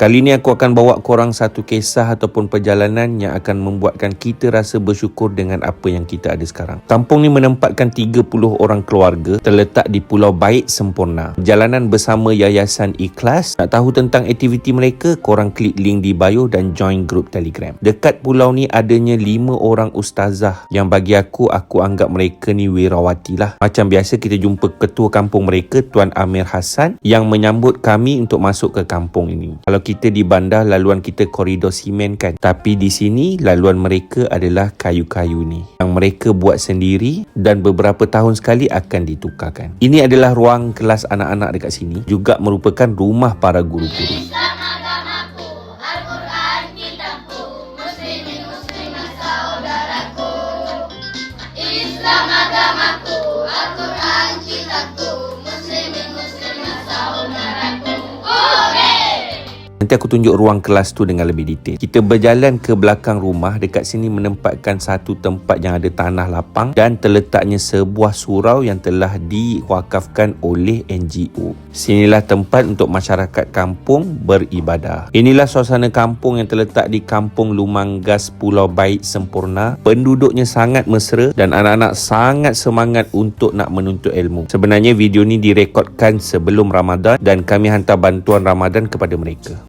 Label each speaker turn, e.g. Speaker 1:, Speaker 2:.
Speaker 1: Kali ni aku akan bawa korang satu kisah ataupun perjalanan yang akan membuatkan kita rasa bersyukur dengan apa yang kita ada sekarang. Kampung ni menempatkan 30 orang keluarga terletak di Pulau Baik Sempurna. Jalanan bersama Yayasan Ikhlas. Nak tahu tentang aktiviti mereka, korang klik link di bio dan join grup Telegram. Dekat pulau ni adanya 5 orang ustazah yang bagi aku, aku anggap mereka ni wirawati lah. Macam biasa kita jumpa ketua kampung mereka, Tuan Amir Hassan yang menyambut kami untuk masuk ke kampung ini. Kalau kita di bandar, laluan kita koridor simen kan. Tapi di sini, laluan mereka adalah kayu-kayu ni. Yang mereka buat sendiri dan beberapa tahun sekali akan ditukarkan. Ini adalah ruang kelas anak-anak dekat sini. Juga merupakan rumah para guru-guru.
Speaker 2: Islam agamaku, Al-Quran kitabku, Muslimin
Speaker 1: Nanti aku tunjuk ruang kelas tu dengan lebih detail. Kita berjalan ke belakang rumah. Dekat sini menempatkan satu tempat yang ada tanah lapang dan terletaknya sebuah surau yang telah diwakafkan oleh NGO. Sinilah tempat untuk masyarakat kampung beribadah. Inilah suasana kampung yang terletak di Kampung Lumanggas Pulau Baik Sempurna. Penduduknya sangat mesra dan anak-anak sangat semangat untuk nak menuntut ilmu. Sebenarnya video ni direkodkan sebelum Ramadan dan kami hantar bantuan Ramadan kepada mereka.